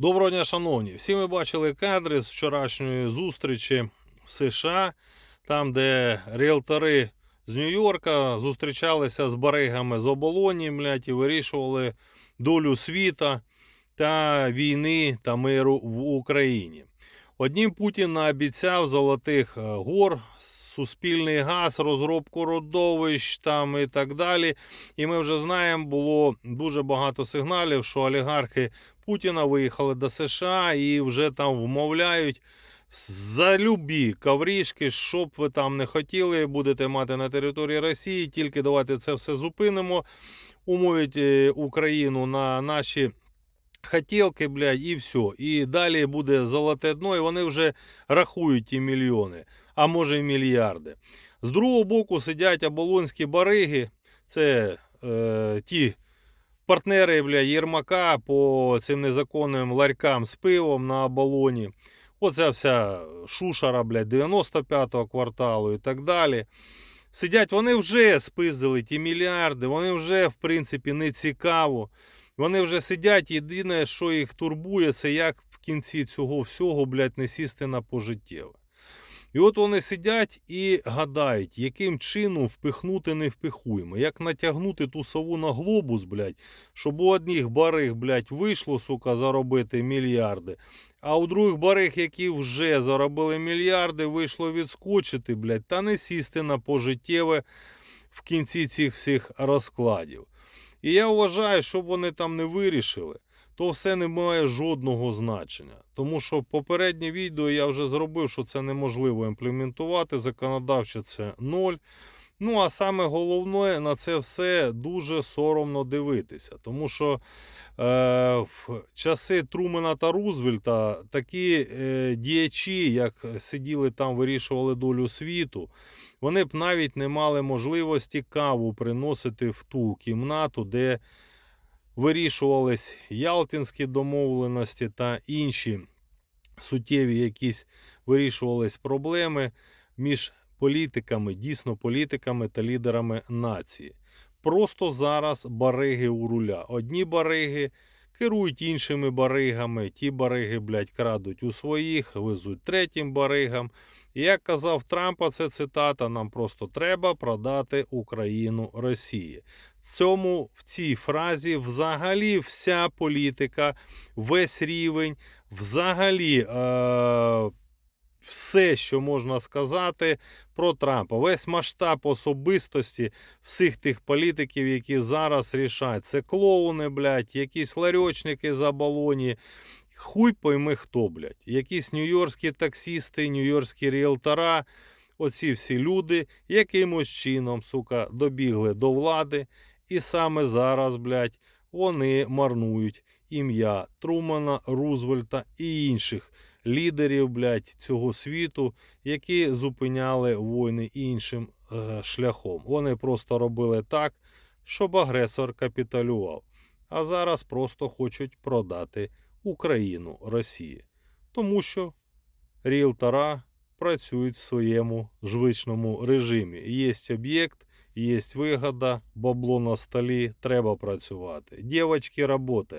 Доброго дня, шановні. Всі ми бачили кадри з вчорашньої зустрічі в США, там, де ріелтори з Нью-Йорка зустрічалися з баригами з оболоні, блядь, і вирішували долю світа та війни та миру в Україні. Однім Путін наобіцяв золотих е, гор, суспільний газ, розробку родовищ там і так далі. І ми вже знаємо, було дуже багато сигналів, що олігархи Путіна виїхали до США і вже там вмовляють за любі коврішки, що б ви там не хотіли, будете мати на території Росії. Тільки давайте це все зупинимо, умовить е, Україну на наші. Хотілки, блядь, і все. І далі буде золоте дно, і вони вже рахують ті мільйони, а може й мільярди. З другого боку сидять оболонські бариги, це е, ті партнери бля, Єрмака по цим незаконним ларькам з пивом на оболоні. Оця вся шушара, блядь, 95-го кварталу і так далі. Сидять, вони вже спиздили ті мільярди, вони вже, в принципі, не цікаво. Вони вже сидять, єдине, що їх турбує, це як в кінці цього всього, блядь, не сісти на пожиттєве. І от вони сидять і гадають, яким чином впихнути невпихуємо, як натягнути ту сову на глобус, блядь, щоб у одних бариг, блядь, вийшло, сука, заробити мільярди, а у других бариг, які вже заробили мільярди, вийшло відскочити, блядь, та не сісти на пожиттєве в кінці цих всіх розкладів. І я вважаю, що вони там не вирішили, то все не має жодного значення. Тому що попереднє відео я вже зробив, що це неможливо імплементувати. Законодавчо це ноль. Ну, а саме головне на це все дуже соромно дивитися. Тому що е, в часи Трумена та Рузвельта такі е, діячі, як сиділи там, вирішували долю світу, вони б навіть не мали можливості каву приносити в ту кімнату, де вирішувались Ялтинські домовленості та інші суттєві якісь вирішувались проблеми між політиками, дійсно політиками та лідерами нації. Просто зараз бариги у руля. Одні бариги керують іншими баригами, ті бариги, блядь, крадуть у своїх, везуть третім баригам. І як казав Трампа, це цитата: нам просто треба продати Україну Росії. Цьому в цій фразі взагалі вся політика, весь рівень, взагалі. Е- все, що можна сказати про Трампа, весь масштаб особистості всіх тих політиків, які зараз рішають. Це клоуни, блядь, якісь ларьочники за балоні. Хуй пойми хто, блядь. Якісь нью-йоркські таксісти, нью-йоркські ріелтора. Оці всі люди якимось чином, сука, добігли до влади. І саме зараз, блядь, вони марнують ім'я Трумана, Рузвельта і інших лідерів блядь, цього світу, які зупиняли війни іншим е, шляхом. Вони просто робили так, щоб агресор капіталював. А зараз просто хочуть продати Україну Росії. Тому що ріелтора працюють в своєму звичному режимі. Є об'єкт, є вигода, бабло на столі, треба працювати. Дівочки, роботи.